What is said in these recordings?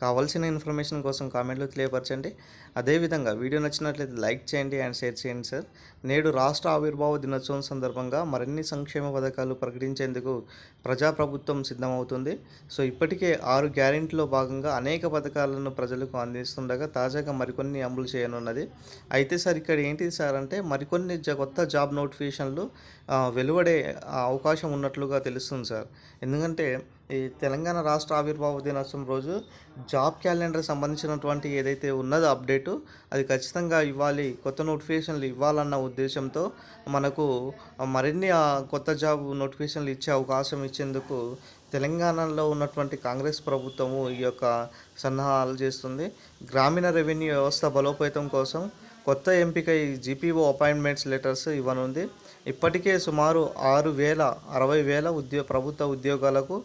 కావాల్సిన ఇన్ఫర్మేషన్ కోసం కామెంట్లో తెలియపరచండి. అదేవిధంగా వీడియో నచ్చినట్లయితే లైక్ చేయండి అండ్ షేర్ చేయండి సార్. నేడు రాష్ట్ర ఆవిర్భావ దినోత్సవం సందర్భంగా మరిన్ని సంక్షేమ పథకాలు ప్రకటించేందుకు ప్రజాప్రభుత్వం సిద్ధమవుతుంది. సో ఇప్పటికే ఆరు గ్యారెంటీలో భాగంగా అనేక పథకాలను ప్రజలకు అందిస్తుండగా తాజాగా మరికొన్ని అమలు చేయనున్నది. అయితే సార్ ఇక్కడ ఏంటి సార్ అంటే మరికొన్ని జ- కొత్త జాబ్ నోటిఫికేషన్లు వెలువడే అవకాశం ఉన్నట్లుగా తెలుస్తుంది సార్. ఎందుకంటే ఈ తెలంగాణ రాష్ట్ర ఆవిర్భావ దినోత్సవం రోజు జాబ్ క్యాలెండర్ సంబంధించినటువంటి ఏదైతే ఉన్నదో అప్డేటు అది ఖచ్చితంగా ఇవ్వాలి కొత్త నోటిఫికేషన్లు ఇవ్వాలన్న ఉద్దేశంతో మనకు మరిన్ని కొత్త జాబ్ నోటిఫికేషన్లు ఇచ్చే అవకాశం ఇచ్చేందుకు తెలంగాణలో ఉన్నటువంటి కాంగ్రెస్ ప్రభుత్వము ఈ యొక్క సన్నాహాలు చేస్తుంది. గ్రామీణ రెవెన్యూ వ్యవస్థ బలోపేతం కోసం కొత్త ఎంపిక ఈ జీపీఓ అపాయింట్మెంట్స్ లెటర్స్ ఇవ్వనుంది. ఇప్పటికే సుమారు ఆరు వేల అరవై వేల ఉద్యో ప్రభుత్వ ఉద్యోగాలకు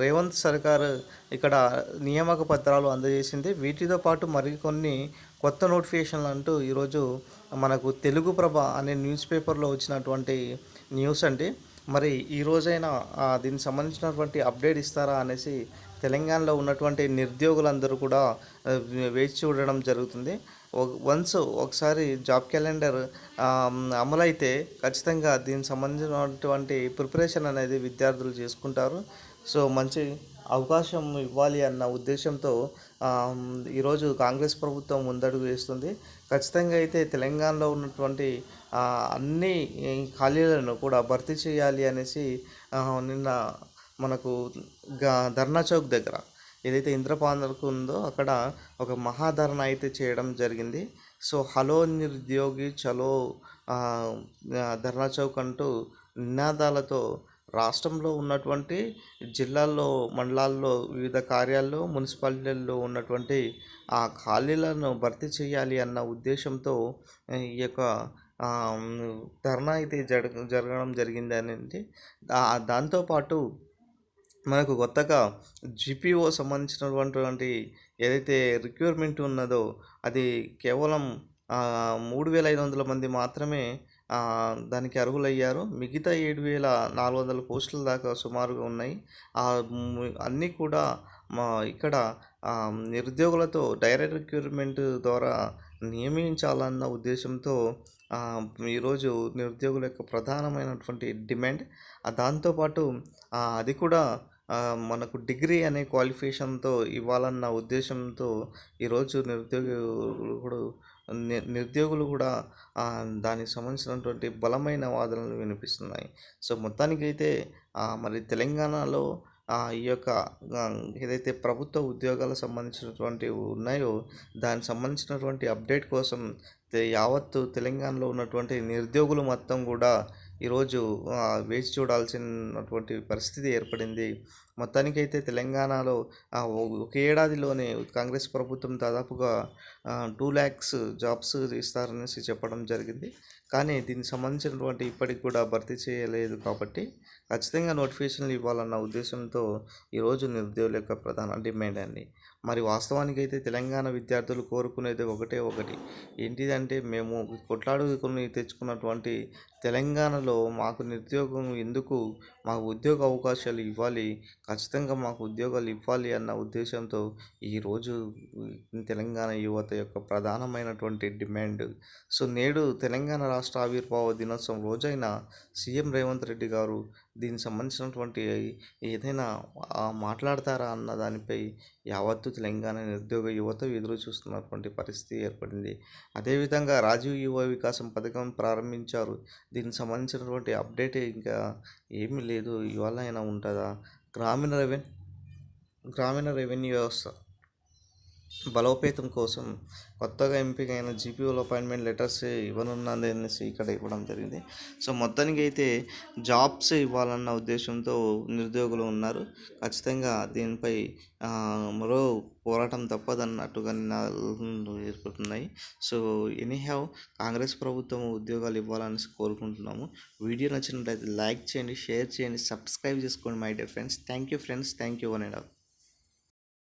రేవంత్ సర్కార్ ఇక్కడ నియామక పత్రాలు అందజేసింది. వీటితో పాటు మరికొన్ని కొత్త నోటిఫికేషన్లు అంటూ ఈరోజు మనకు తెలుగు ప్రభ అనే న్యూస్ పేపర్లో వచ్చినటువంటి న్యూస్ అండి. మరి ఈ రోజైనా దీనికి సంబంధించినటువంటి అప్డేట్ ఇస్తారా అనేసి తెలంగాణలో ఉన్నటువంటి నిరుద్యోగులందరూ కూడా వేచి చూడడం జరుగుతుంది. వన్స్ ఒకసారి జాబ్ క్యాలెండర్ అమలైతే ఖచ్చితంగా దీనికి సంబంధించినటువంటి ప్రిపరేషన్ అనేది విద్యార్థులు చేసుకుంటారు. సో మంచి అవకాశం ఇవ్వాలి అన్న ఉద్దేశంతో ఈరోజు కాంగ్రెస్ ప్రభుత్వం ముందడుగు వేస్తుంది. ఖచ్చితంగా అయితే తెలంగాణలో ఉన్నటువంటి అన్ని ఖాళీలను కూడా భర్తీ చేయాలి అనేసి నిన్న మనకు గా ధర్నా చౌక్ దగ్గర ఏదైతే ఇంద్రపాందరకు ఉందో అక్కడ ఒక మహాధరణ అయితే చేయడం జరిగింది. సో హలో నిరుద్యోగి చలో ధర్నా చౌక్ అంటూ నినాదాలతో రాష్ట్రంలో ఉన్నటువంటి జిల్లాల్లో మండలాల్లో వివిధ కార్యాల్లో మున్సిపాలిటీల్లో ఉన్నటువంటి ఆ ఖాళీలను భర్తీ చేయాలి అన్న ఉద్దేశంతో ఈ యొక్క ధర్నా అయితే జరగ జరగడం జరిగింది దాంతోపాటు మనకు కొత్తగా జిపిఓ సంబంధించినటువంటి ఏదైతే రిక్వైర్మెంట్ ఉన్నదో అది కేవలం మూడు వేల ఐదు వందల మంది మాత్రమే దానికి అర్హులయ్యారు. మిగతా ఏడు వేల నాలుగు వందల పోస్టుల దాకా సుమారుగా ఉన్నాయి. అన్నీ కూడా మా ఇక్కడ నిరుద్యోగులతో డైరెక్ట్ రిక్రూట్మెంట్ ద్వారా నియమించాలన్న ఉద్దేశంతో ఈరోజు నిరుద్యోగుల యొక్క ప్రధానమైనటువంటి డిమాండ్ దాంతోపాటు అది కూడా మనకు డిగ్రీ అనే క్వాలిఫికేషన్తో ఇవ్వాలన్న ఉద్దేశంతో ఈరోజు నిరుద్యోగులు కూడా నిరుద్యోగులు కూడా దానికి సంబంధించినటువంటి బలమైన వాదనలు వినిపిస్తున్నాయి. సో మొత్తానికైతే అయితే మరి తెలంగాణలో ఈ యొక్క ఏదైతే ప్రభుత్వ ఉద్యోగాలకు సంబంధించినటువంటి ఉన్నాయో దానికి సంబంధించినటువంటి అప్డేట్ కోసం యావత్తు తెలంగాణలో ఉన్నటువంటి నిరుద్యోగులు మొత్తం కూడా ఈరోజు వేచి చూడాల్సినటువంటి పరిస్థితి ఏర్పడింది. మొత్తానికైతే తెలంగాణలో ఒక ఏడాదిలోనే కాంగ్రెస్ ప్రభుత్వం దాదాపుగా టూ ల్యాక్స్ జాబ్స్ ఇస్తారనేసి చెప్పడం జరిగింది. కానీ దీనికి సంబంధించినటువంటి ఇప్పటికి కూడా భర్తీ చేయలేదు కాబట్టి ఖచ్చితంగా నోటిఫికేషన్లు ఇవ్వాలన్న ఉద్దేశంతో ఈరోజు నిరుద్యోగుల యొక్క ప్రధాన డిమాండ్ అండి. మరి వాస్తవానికి అయితే తెలంగాణ విద్యార్థులు కోరుకునేది ఒకటే ఒకటి. ఏంటిదంటే మేము కొట్లాడుకుని తెచ్చుకున్నటువంటి తెలంగాణలో మాకు నిరుద్యోగం ఎందుకు మాకు ఉద్యోగ అవకాశాలు ఇవ్వాలి ఖచ్చితంగా మాకు ఉద్యోగాలు ఇవ్వాలి అన్న ఉద్దేశంతో ఈరోజు తెలంగాణ యువత యొక్క ప్రధానమైనటువంటి డిమాండ్. సో నేడు తెలంగాణ రాష్ట్ర ఆవిర్భావ దినోత్సవం రోజైన సీఎం రేవంత్ రెడ్డి గారు దీనికి సంబంధించినటువంటి ఏదైనా మాట్లాడతారా అన్న దానిపై యావత్తు తెలంగాణ నిరుద్యోగ యువత ఎదురు చూస్తున్నటువంటి పరిస్థితి ఏర్పడింది. అదేవిధంగా రాజీవ్ యువ వికాసం పథకం ప్రారంభించారు. దీనికి సంబంధించినటువంటి అప్డేట్ ఇంకా ఏమీ లేదు. ఇవాళ అయినా ఉంటుందా? గ్రామీణ రెవెన్ గ్రామీణ రెవెన్యూ వ్యవస్థ. బలోపేతం కోసం కొత్తగా ఎంపికైన జీపీఓల అపాయింట్మెంట్ లెటర్స్ ఇవ్వనున్నది అనేసి ఇక్కడ ఇవ్వడం జరిగింది. సో మొత్తానికి అయితే జాబ్స్ ఇవ్వాలన్న ఉద్దేశంతో నిరుద్యోగులు ఉన్నారు. ఖచ్చితంగా దీనిపై మరో పోరాటం తప్పదన్నట్టుగా నినాదాలు ఏర్పడుతున్నాయి. సో ఎనీహ్యావ్ కాంగ్రెస్ ప్రభుత్వం ఉద్యోగాలు ఇవ్వాలని కోరుకుంటున్నాము. వీడియో నచ్చినట్లయితే లైక్ చేయండి షేర్ చేయండి సబ్స్క్రైబ్ చేసుకోండి my dear friends. Thank you friends. Thank you one and all.